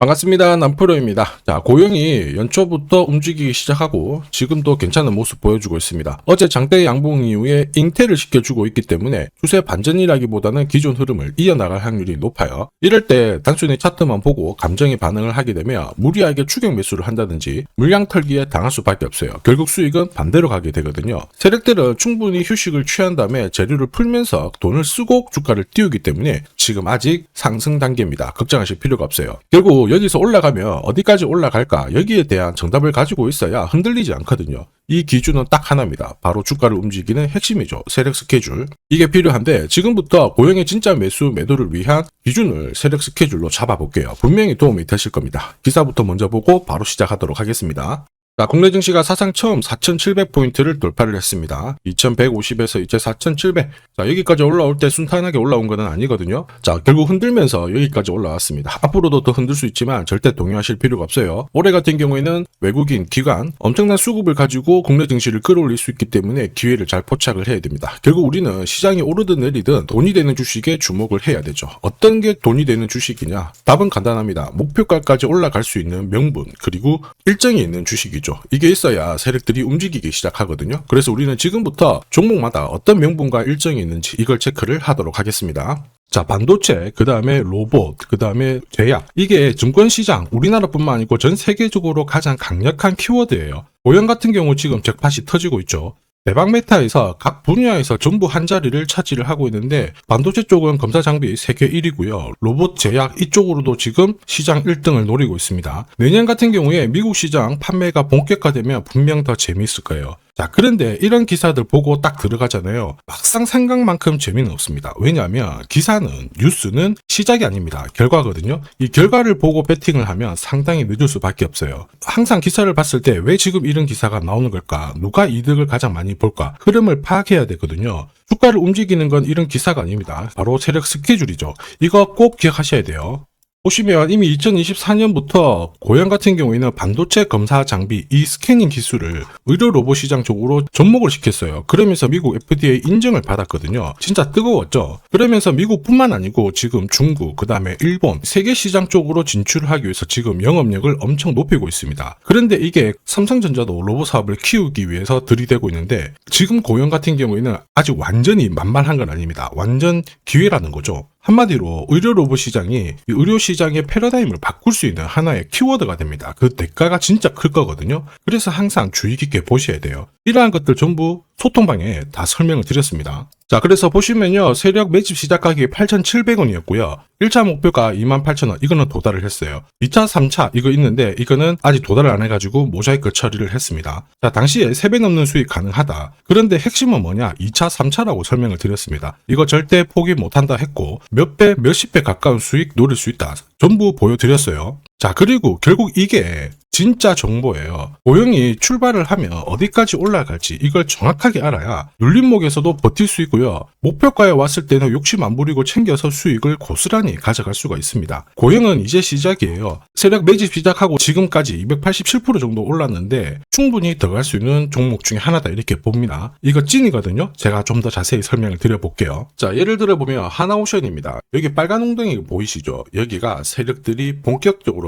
반갑습니다. 남프로입니다. 자, 고용이 연초부터 움직이기 시작하고 지금도 괜찮은 모습 보여주고 있습니다. 어제 장대 양봉 이후에 잉태를 시켜주고 있기 때문에 추세 반전이라기보다는 기존 흐름을 이어나갈 확률이 높아요. 이럴 때 단순히 차트만 보고 감정의 반응을 하게 되면 무리하게 추격 매수를 한다든지 물량 털기에 당할 수밖에 없어요. 결국 수익은 반대로 가게 되거든요. 세력들은 충분히 휴식을 취한 다음에 재료를 풀면서 돈을 쓰고 주가를 띄우기 때문에 지금 아직 상승 단계입니다. 걱정하실 필요가 없어요. 결국 여기서 올라가면 어디까지 올라갈까 여기에 대한 정답을 가지고 있어야 흔들리지 않거든요. 이 기준은 딱 하나입니다. 바로 주가를 움직이는 핵심이죠. 세력 스케줄. 이게 필요한데 지금부터 고용의 진짜 매수 매도를 위한 기준을 세력 스케줄로 잡아볼게요. 분명히 도움이 되실 겁니다. 기사부터 먼저 보고 바로 시작하도록 하겠습니다. 자, 국내 증시가 사상 처음 4,700포인트를 돌파를 했습니다. 2,150에서 이제 4,700. 자, 여기까지 올라올 때 순탄하게 올라온 것은 아니거든요. 자, 결국 흔들면서 여기까지 올라왔습니다. 앞으로도 더 흔들 수 있지만 절대 동요하실 필요가 없어요. 올해 같은 경우에는 외국인, 기관, 엄청난 수급을 가지고 국내 증시를 끌어올릴 수 있기 때문에 기회를 잘 포착을 해야 됩니다. 결국 우리는 시장이 오르든 내리든 돈이 되는 주식에 주목을 해야 되죠. 어떤 게 돈이 되는 주식이냐? 답은 간단합니다. 목표가까지 올라갈 수 있는 명분, 그리고 일정이 있는 주식이죠. 이게 있어야 세력들이 움직이기 시작하거든요. 그래서 우리는 지금부터 종목마다 어떤 명분과 일정이 있는지 이걸 체크를 하도록 하겠습니다. 자, 반도체, 그 다음에 로봇, 그 다음에 제약. 이게 증권시장, 우리나라뿐만 아니고 전 세계적으로 가장 강력한 키워드예요. 고용 같은 경우 지금 잭팟이 터지고 있죠. 대박 메타에서 각 분야에서 전부 한 자리를 차지를 하고 있는데 반도체 쪽은 검사 장비 세계 1위고요. 로봇 제약 이쪽으로도 지금 시장 1등을 노리고 있습니다. 내년 같은 경우에 미국 시장 판매가 본격화되면 분명 더 재미있을 거예요. 자, 그런데 이런 기사들 보고 딱 들어가잖아요. 막상 생각만큼 재미는 없습니다. 왜냐하면 기사는, 뉴스는 시작이 아닙니다. 결과거든요. 이 결과를 보고 배팅을 하면 상당히 늦을 수밖에 없어요. 항상 기사를 봤을 때 왜 지금 이런 기사가 나오는 걸까? 누가 이득을 가장 많이 볼까? 흐름을 파악해야 되거든요. 주가를 움직이는 건 이런 기사가 아닙니다. 바로 세력 스케줄이죠. 이거 꼭 기억하셔야 돼요. 보시면 이미 2024년부터 고양 같은 경우에는 반도체 검사 장비 이 스캐닝 기술을 의료 로봇 시장 쪽으로 접목을 시켰어요. 그러면서 미국 FDA 인증을 받았거든요. 진짜 뜨거웠죠. 그러면서 미국뿐만 아니고 지금 중국, 그 다음에 일본, 세계 시장 쪽으로 진출을 하기 위해서 지금 영업력을 엄청 높이고 있습니다. 그런데 이게 삼성전자도 로봇 사업을 키우기 위해서 들이대고 있는데 지금 고용 같은 경우에는 아직 완전히 만만한 건 아닙니다. 완전 기회라는 거죠. 한마디로 의료 로봇 시장이 이 의료 시장의 패러다임을 바꿀 수 있는 하나의 키워드가 됩니다. 그 대가가 진짜 클 거거든요. 그래서 항상 주의 깊게 보셔야 돼요. 이러한 것들 전부 소통방에 다 설명을 드렸습니다. 자, 그래서 보시면요. 세력 매집 시작 가격이 8,700원이었고요. 1차 목표가 28,000원. 이거는 도달을 했어요. 2차, 3차 이거 있는데 이거는 아직 도달을 안 해가지고 모자이크 처리를 했습니다. 자, 당시에 3배 넘는 수익 가능하다. 그런데 핵심은 뭐냐? 2차, 3차라고 설명을 드렸습니다. 이거 절대 포기 못한다 했고 몇 배, 몇십 배 가까운 수익 노릴 수 있다. 전부 보여드렸어요. 자, 그리고 결국 이게 진짜 정보예요. 고용이 출발을 하면 어디까지 올라갈지 이걸 정확하게 알아야 눌림목에서도 버틸 수 있고요. 목표가에 왔을 때는 욕심 안 부리고 챙겨서 수익을 고스란히 가져갈 수가 있습니다. 고용은 이제 시작이에요. 세력 매집 시작하고 지금까지 287% 정도 올랐는데 충분히 더 갈 수 있는 종목 중에 하나다 이렇게 봅니다. 이거 찐이거든요. 제가 좀 더 자세히 설명을 드려볼게요. 자, 예를 들어 보면 하나오션입니다. 여기 빨간 웅덩이 보이시죠? 여기가 세력들이 본격적으로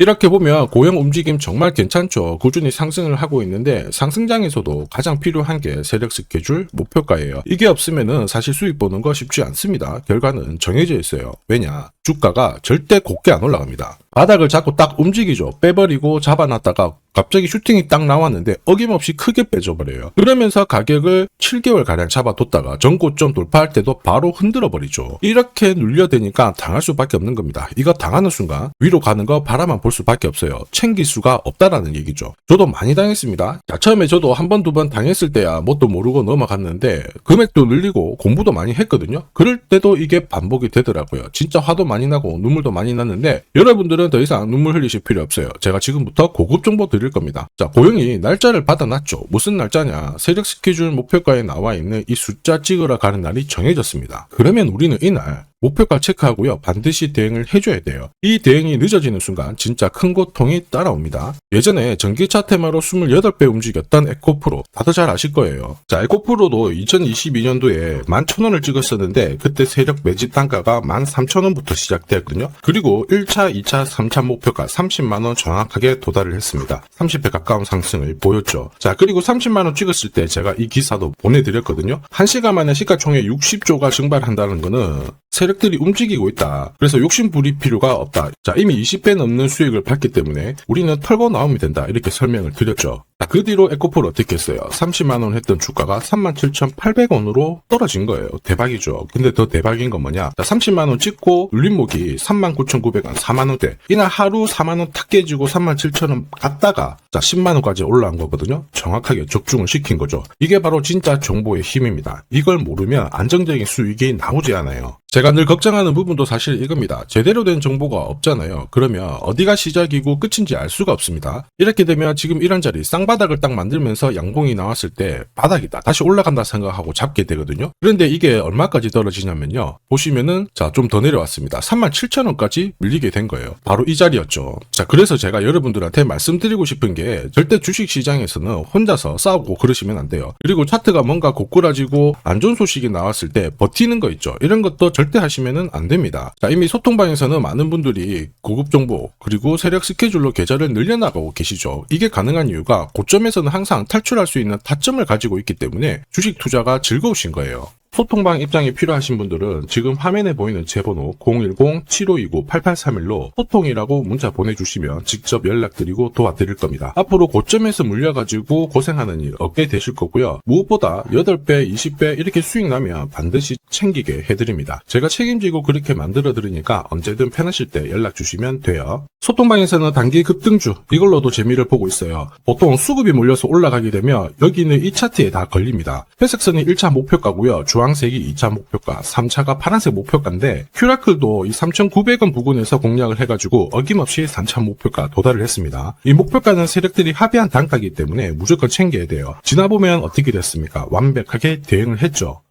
이렇게 보면 고형 움직임 정말 괜찮죠. 꾸준히 상승을 하고 있는데 상승장에서도 가장 필요한 게 세력 스케줄 목표가예요. 이게 없으면은 사실 수익 보는 거 쉽지 않습니다. 결과는 정해져 있어요. 왜냐? 주가가 절대 곱게 안 올라갑니다. 바닥을 잡고 딱 움직이죠. 빼버리고 잡아놨다가 갑자기 슈팅이 딱 나왔는데 어김없이 크게 빼줘버려요. 그러면서 가격을 7개월 가량 잡아뒀다가 전고점 돌파할 때도 바로 흔들어 버리죠. 이렇게 눌려대니까 당할 수밖에 없는 겁니다. 이거 당하는 순간 위로 가는 거 바라만 볼 수밖에 없어요. 챙길 수가 없다라는 얘기죠. 저도 많이 당했습니다. 자, 처음에 저도 한 번 두 번 당했을 때야 뭣도 모르고 넘어갔는데 금액도 늘리고 공부도 많이 했거든요. 그럴 때도 이게 반복이 되더라고요. 진짜 화도 많이 나고 눈물도 많이 났는데 여러분들은 더 이상 눈물 흘리실 필요 없어요. 제가 지금부터 고급 정보 드릴 겁니다. 자, 고영이 날짜를 받아놨죠. 무슨 날짜냐? 세력 스케줄 목표가에 나와 있는 이 숫자 찍으러 가는 날이 정해졌습니다. 그러면 우리는 이날 목표가 체크하고요. 반드시 대응을 해줘야 돼요. 이 대응이 늦어지는 순간 진짜 큰 고통이 따라옵니다. 예전에 전기차 테마로 28배 움직였던 에코프로 다들 잘 아실 거예요. 자, 에코프로도 2022년도에 11,000원을 찍었었는데 그때 세력 매집 단가가 13,000원부터 시작되었거든요. 그리고 1차, 2차, 3차 목표가 30만원 정확하게 도달을 했습니다. 30배 가까운 상승을 보였죠. 자, 그리고 30만원 찍었을 때 제가 이 기사도 보내드렸거든요. 1시간 만에 시가총액 60조가 증발한다는 거는 세력들이 움직이고 있다. 그래서 욕심 부릴 필요가 없다. 자, 이미 20배 넘는 수익을 봤기 때문에 우리는 털고 나오면 된다. 이렇게 설명을 드렸죠. 자, 그 뒤로 에코폴 어떻게 했어요? 30만원 했던 주가가 37,800원으로 떨어진 거예요. 대박이죠. 근데 더 대박인 건 뭐냐? 자, 30만원 찍고 눌림목이 39,900원, 4만원대. 이날 하루 4만원 탁 깨지고 37,000원 갔다가 자, 10만원까지 올라온 거거든요. 정확하게 적중을 시킨 거죠. 이게 바로 진짜 정보의 힘입니다. 이걸 모르면 안정적인 수익이 나오지 않아요. 제가 늘 걱정하는 부분도 사실 이겁니다. 제대로 된 정보가 없잖아요. 그러면 어디가 시작이고 끝인지 알 수가 없습니다. 이렇게 되면 지금 이런 자리 쌍 바닥을 딱 만들면서 양봉이 나왔을 때 바닥이다. 다시 올라간다 생각하고 잡게 되거든요. 그런데 이게 얼마까지 떨어지냐면요. 보시면은 자, 좀 더 내려왔습니다. 37,000원까지 밀리게 된 거예요. 바로 이 자리였죠. 자, 그래서 제가 여러분들한테 말씀드리고 싶은 게 절대 주식 시장에서는 혼자서 싸우고 그러시면 안 돼요. 그리고 차트가 뭔가 고꾸라지고 안 좋은 소식이 나왔을 때 버티는 거 있죠. 이런 것도 절대 하시면은 안 됩니다. 자, 이미 소통방에서는 많은 분들이 고급 정보 그리고 세력 스케줄로 계좌를 늘려나가고 계시죠. 이게 가능한 이유가 고점에서는 항상 탈출할 수 있는 타점을 가지고 있기 때문에 주식 투자가 즐거우신 거예요. 소통방 입장이 필요하신 분들은 지금 화면에 보이는 제 번호 010-7529-8831로 소통이라고 문자 보내주시면 직접 연락드리고 도와드릴 겁니다. 앞으로 고점에서 물려가지고 고생하는 일 없게 되실 거고요. 무엇보다 8배, 20배 이렇게 수익 나면 반드시 챙기게 해드립니다. 제가 책임지고 그렇게 만들어 드리니까 언제든 편하실 때 연락 주시면 돼요. 소통방에서는 단기 급등주 이걸로도 재미를 보고 있어요. 보통 수급이 몰려서 올라가게 되면 여기 는 이 차트에 다 걸립니다. 회색선이 1차 목표가고요. 주 황색이 2차 목표가, 3차가 파란색 목표가인데 큐라클도 이 3,900원 부근에서 공략을 해가지고 어김없이 3차 목표가 도달을 했습니다. 이 목표가는 세력들이 합의한 단가이기 때문에 무조건 챙겨야 돼요. 지나보면 어떻게 됐습니까? 완벽하게 대응을 했죠.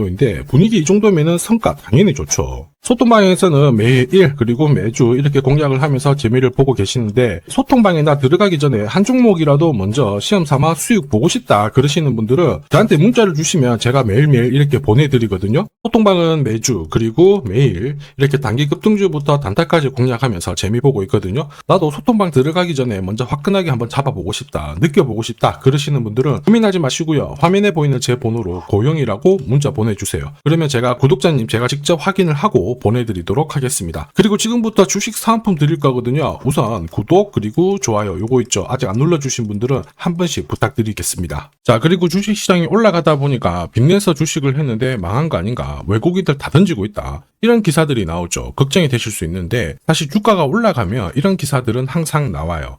인데 분위기 이 정도면은 성과 당연히 좋죠. 소통방에서는 매일 그리고 매주 이렇게 공략을 하면서 재미를 보고 계시는데 소통방에 나 들어가기 전에 한 종목이라도 먼저 시험 삼아 수익 보고 싶다 그러시는 분들은 저한테 문자를 주시면 제가 매일매일 이렇게 보내드리거든요. 소통방은 매주 그리고 매일 이렇게 단기 급등주부터 단타까지 공략하면서 재미 보고 있거든요. 나도 소통방 들어가기 전에 먼저 화끈하게 한번 잡아보고 싶다 느껴보고 싶다 그러시는 분들은 고민하지 마시고요. 화면에 보이는 제 번호로 고영이라고 문자 보내 주세요. 그러면 제가 구독자님 제가 직접 확인을 하고 보내드리도록 하겠습니다. 그리고 지금부터 주식 사은품 드릴 거거든요. 우선 구독 그리고 좋아요 요거 있죠. 아직 안 눌러주신 분들은 한 번씩 부탁드리겠습니다. 자 그리고 주식 시장이 올라가다 보니까 빚내서 주식을 했는데 망한 거 아닌가 외국인들 다 던지고 있다. 이런 기사들이 나오죠. 걱정이 되실 수 있는데 사실 주가가 올라가면 이런 기사들은 항상 나와요.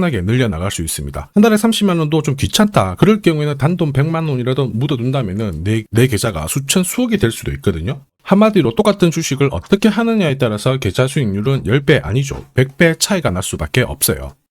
나게 늘려나갈 수 있습니다. 한 달에 30만 원도 좀 귀찮다. 그럴 경우에는 단돈 100만 원이라도 묻어둔다면은 내, 내 계좌가 수천 수억이 될 수도 있거든요. 한마디로 똑같은 주식을 어떻게 하느냐에 따라서 계좌 수익률은 10배 아니죠. 100배 차이가 날 수밖에 없어요.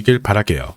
길 바랄게요.